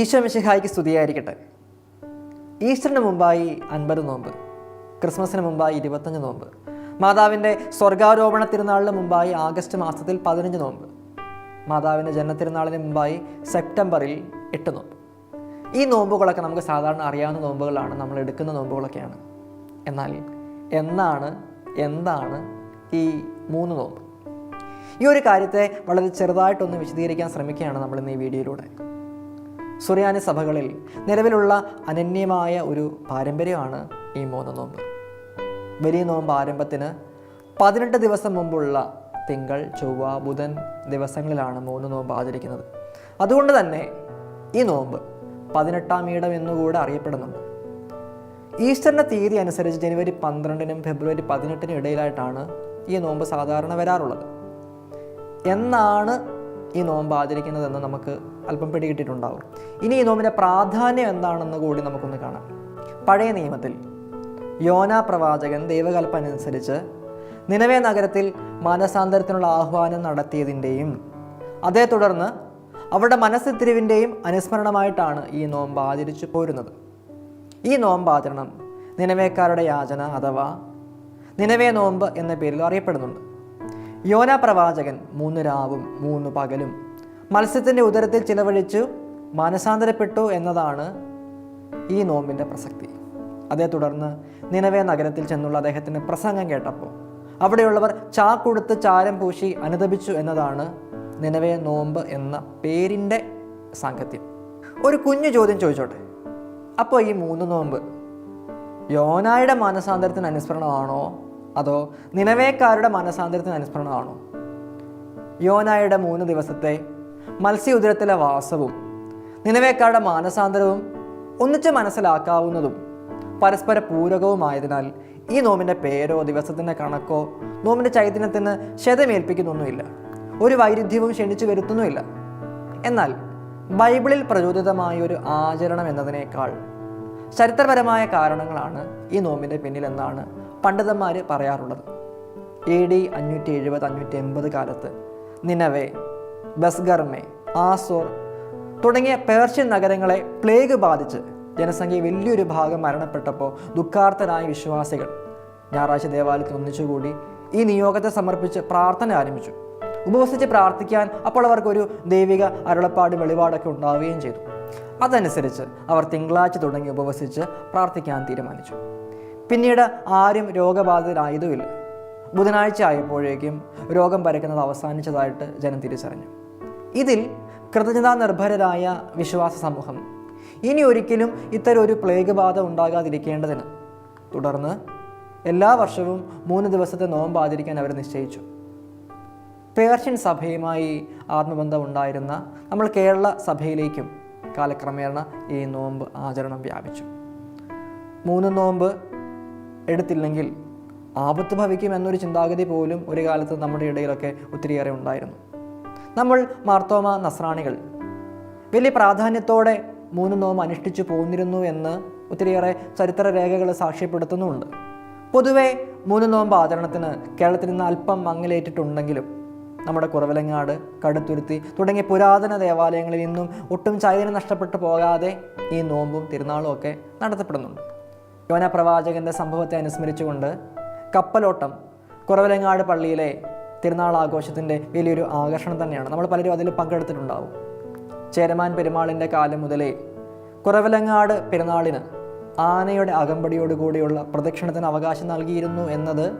ഈശോ മിശിഹായിക്ക് സ്തുതിയായിരിക്കട്ടെ. ഈസ്റ്ററിന് മുമ്പായി അൻപത് നോമ്പ് ക്രിസ്മസിന് മുമ്പായി ഇരുപത്തഞ്ച് നോമ്പ് മാതാവിന്റെ സ്വർഗാരോപണ തിരുനാളിന് മുമ്പായി ആഗസ്റ്റ് മാസത്തിൽ പതിനഞ്ച് നോമ്പ് മാതാവിന്റെ ജനനത്തിരുനാളിന് മുമ്പായി സെപ്റ്റംബറിൽ എട്ട് നോമ്പ്. ഈ നോമ്പുകളൊക്കെ നമുക്ക് സാധാരണ അറിയാവുന്ന നോമ്പുകളാണ് നമ്മൾ എടുക്കുന്ന നോമ്പുകളൊക്കെയാണ്. എന്നാൽ എന്നാണ് എന്താണ് ഈ മൂന്ന് നോമ്പ്? ഈ ഒരു കാര്യത്തെ വളരെ ചെറുതായിട്ടൊന്ന് വിശദീകരിക്കാൻ ശ്രമിക്കുകയാണ് നമ്മൾ ഇന്ന് ഈ വീഡിയോയിലൂടെ. സുറിയാനി സഭകളിൽ നിലവിലുള്ള അനന്യമായ ഒരു പാരമ്പര്യമാണ് ഈ മൂന്ന് നോമ്പ്. വലിയ നോമ്പ് ആരംഭത്തിന് പതിനെട്ട് ദിവസം മുമ്പുള്ള തിങ്കൾ ചൊവ്വ ബുധൻ ദിവസങ്ങളിലാണ് മൂന്ന് നോമ്പ് ആചരിക്കുന്നത്. അതുകൊണ്ട് തന്നെ ഈ നോമ്പ് പതിനെട്ടാം ഈടം എന്നുകൂടെ അറിയപ്പെടുന്നുണ്ട്. ഈസ്റ്ററിന്റെ തീയതി അനുസരിച്ച് ജനുവരി പന്ത്രണ്ടിനും ഫെബ്രുവരി പതിനെട്ടിനും ഇടയിലായിട്ടാണ് ഈ നോമ്പ് സാധാരണ വരാറുള്ളത്. എന്നാണ് ഈ നോമ്പ് ആചരിക്കുന്നതെന്ന് നമുക്ക് അല്പം പിടികിട്ടിട്ടുണ്ടാവും ഇനി ഈ നോമ്പിന്റെ പ്രാധാന്യം എന്താണെന്ന് കൂടി നമുക്കൊന്ന് കാണാം. പഴയ നിയമത്തിൽ യോന പ്രവാചകൻ ദൈവകൽപ്പന അനുസരിച്ച് നിലവേ നഗരത്തിൽ മാനസാന്തരത്തിനുള്ള ആഹ്വാനം നടത്തിയതിന്റെയും അതേ തുടർന്ന് അവരുടെ മനസ്സിത്തിരിവിന്റെയും അനുസ്മരണമായിട്ടാണ് ഈ നോമ്പ് ആചരിച്ചു പോരുന്നത്. ഈ നോമ്പാചരണം നിലവേക്കാരുടെ യാചന അഥവാ നിലവേ നോമ്പ് എന്ന പേരിൽ അറിയപ്പെടുന്നുണ്ട്. യോന പ്രവാചകൻ മൂന്ന് രാവും മൂന്ന് പകലും മത്സ്യത്തിന്റെ ഉദരത്തിൽ ചിലവഴിച്ചു മാനസാന്തരപ്പെട്ടു എന്നതാണ് ഈ നോമ്പിന്റെ പ്രസക്തി. അതേ തുടർന്ന് നിലവേ നഗരത്തിൽ ചെന്നുള്ള അദ്ദേഹത്തിന് പ്രസംഗം കേട്ടപ്പോൾ അവിടെയുള്ളവർ ചാക്കുടുത്ത് ചാരം പൂശി അനുദപിച്ചു എന്നതാണ് നിലവേ നോമ്പ് എന്ന പേരിന്റെ സാങ്കത്യം. ഒരു കുഞ്ഞു ചോദ്യം ചോദിച്ചോട്ടെ? അപ്പോൾ ഈ മൂന്ന് നോമ്പ് യോനായുടെ മാനസാന്തരത്തിന് അനുസ്മരണമാണോ? അതോ നിലവേക്കാരുടെ മാനസാന്തരത്തിന് അനുസ്മരണമാണോ? യോനായുടെ മൂന്ന് ദിവസത്തെ മത്സ്യ ഉദരത്തിലെ വാസവും നിലവേക്കാരുടെ മാനസാന്തരവും ഒന്നിച്ച് മനസ്സിലാക്കാവുന്നതും പരസ്പര പൂരകവുമായതിനാൽ ഈ നോമിന്റെ പേരോ ദിവസത്തിന്റെ കണക്കോ നോമിന്റെ ചൈതന്യത്തിന് ക്ഷതമേൽപ്പിക്കുന്നൊന്നുമില്ല. ഒരു വൈരുദ്ധ്യവും ക്ഷണിച്ചു വരുത്തുന്നുമില്ല. എന്നാൽ ബൈബിളിൽ പ്രചോദിതമായ ഒരു ആചരണം എന്നതിനേക്കാൾ ചരിത്രപരമായ കാരണങ്ങളാണ് ഈ നോമ്പിന്റെ പിന്നിലെന്നാണ് പണ്ഡിതന്മാർ പറയാറുള്ളത്. എ ഡി അഞ്ഞൂറ്റി എഴുപത് അഞ്ഞൂറ്റി എൺപത് കാലത്ത് നിനവെ ബസ്ഗർമെ ആസോർ തുടങ്ങിയ പേർഷ്യൻ നഗരങ്ങളെ പ്ലേഗ് ബാധിച്ച് ജനസംഖ്യ വലിയൊരു ഭാഗം മരണപ്പെട്ടപ്പോൾ ദുഃഖാർത്ഥരായ വിശ്വാസികൾ ഞായറാഴ്ച ദേവാലയത്തിൽ ഒന്നിച്ചുകൂടി ഈ നിയോഗത്തെ സമർപ്പിച്ച് പ്രാർത്ഥന ആരംഭിച്ചു. ഉപവസിച്ച് പ്രാർത്ഥിക്കാൻ അപ്പോൾ അവർക്കൊരു ദൈവിക അരുളപ്പാട് വെളിപാടൊക്കെ ഉണ്ടാവുകയും ചെയ്തു. അതനുസരിച്ച് അവർ തിങ്കളാഴ്ച തുടങ്ങി ഉപവസിച്ച് പ്രാർത്ഥിക്കാൻ തീരുമാനിച്ചു. പിന്നീട് ആരും രോഗബാധിതരായതുമില്ല. ബുധനാഴ്ച ആയപ്പോഴേക്കും രോഗം പരക്കുന്നത് അവസാനിച്ചതായിട്ട് ജനം തിരിച്ചറിഞ്ഞു. ഇതിൽ കൃതജ്ഞതാ നിർഭരരായ വിശ്വാസ സമൂഹം ഇനി ഒരിക്കലും ഇത്തരം ഒരു പ്ലേഗ് ബാധ ഉണ്ടാകാതിരിക്കേണ്ടതിന് തുടർന്ന് എല്ലാ വർഷവും മൂന്ന് ദിവസത്തെ നോമ്പ് ആചരിക്കാൻ അവർ നിശ്ചയിച്ചു. പേർഷ്യൻ സഭയുമായി ആത്മബന്ധം ഉണ്ടായിരുന്ന നമ്മൾ കേരള സഭയിലേക്കും കാലക്രമേണ ഈ നോമ്പ് ആചരണം വ്യാപിച്ചു. മൂന്ന് നോമ്പ് എടുത്തില്ലെങ്കിൽ ആപത്ത് ഭവിക്കും എന്നൊരു ചിന്താഗതി പോലും ഒരു കാലത്ത് നമ്മുടെ ഇടയിലൊക്കെ ഒത്തിരിയേറെ ഉണ്ടായിരുന്നു. നമ്മൾ മാർത്തോമ നസ്രാണികൾ. വലിയ പ്രാധാന്യത്തോടെ മൂന്ന് നോമ അനുഷ്ഠിച്ചു പോന്നിരുന്നു എന്ന് ഒത്തിരിയേറെ ചരിത്ര രേഖകൾ സാക്ഷ്യപ്പെടുത്തുന്നുമുണ്ട്. പൊതുവെ മൂന്ന് നോമ്പ് ആചരണത്തിന് കേരളത്തിൽ നിന്ന് അല്പം മങ്ങലേറ്റിട്ടുണ്ടെങ്കിലും നമ്മുടെ കുറവലങ്ങാട് കടുത്തുരുത്തി തുടങ്ങിയ പുരാതന ദേവാലയങ്ങളിൽ നിന്നും ഒട്ടും ചൈതന്യം നഷ്ടപ്പെട്ടു പോകാതെ ഈ നോമ്പും തിരുനാളും ഒക്കെ നടത്തപ്പെടുന്നുണ്ട്. യോന പ്രവാചകന്റെ സംഭവത്തെ അനുസ്മരിച്ചുകൊണ്ട് കപ്പലോട്ടം കുറവലങ്ങാട് പള്ളിയിലെ തിരുനാൾ ആഘോഷത്തിന്റെ വലിയൊരു ആകർഷണം തന്നെയാണ്. നമ്മൾ പലരും അതിൽ പങ്കെടുത്തിട്ടുണ്ടാവും. ചേരമാൻ പെരുമാളിന്റെ കാലം മുതലേ കുറവലങ്ങാട് പെരുന്നാളിന് ആനയുടെ അകമ്പടിയോടുകൂടിയുള്ള പ്രദക്ഷിണത്തിന് അവകാശം നൽകിയിരുന്നു എന്നത്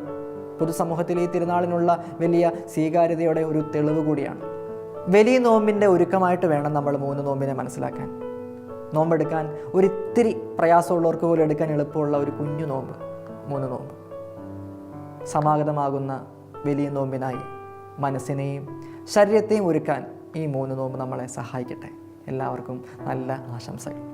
പൊതുസമൂഹത്തിൽ ഈ തിരുനാളിനുള്ള വലിയ സ്വീകാര്യതയുടെ ഒരു തെളിവ് കൂടിയാണ്. വലിയ നോമ്പിന്റെ ഒരുക്കമായിട്ട് വേണം നമ്മൾ മൂന്ന് നോമ്പിനെ മനസ്സിലാക്കാൻ. നോമ്പെടുക്കാൻ ഒരിത്തിരി പ്രയാസമുള്ളവർക്ക് പോലും എടുക്കാൻ എളുപ്പമുള്ള ഒരു കുഞ്ഞു നോമ്പ് മൂന്ന് നോമ്പ്. സമാഗതമാകുന്ന വലിയ നോമ്പിനായി മനസ്സിനെയും ശരീരത്തെയും ഒരുക്കാൻ ഈ മൂന്ന് നോമ്പ് നമ്മളെ സഹായിക്കട്ടെ. എല്ലാവർക്കും നല്ല ആശംസകൾ.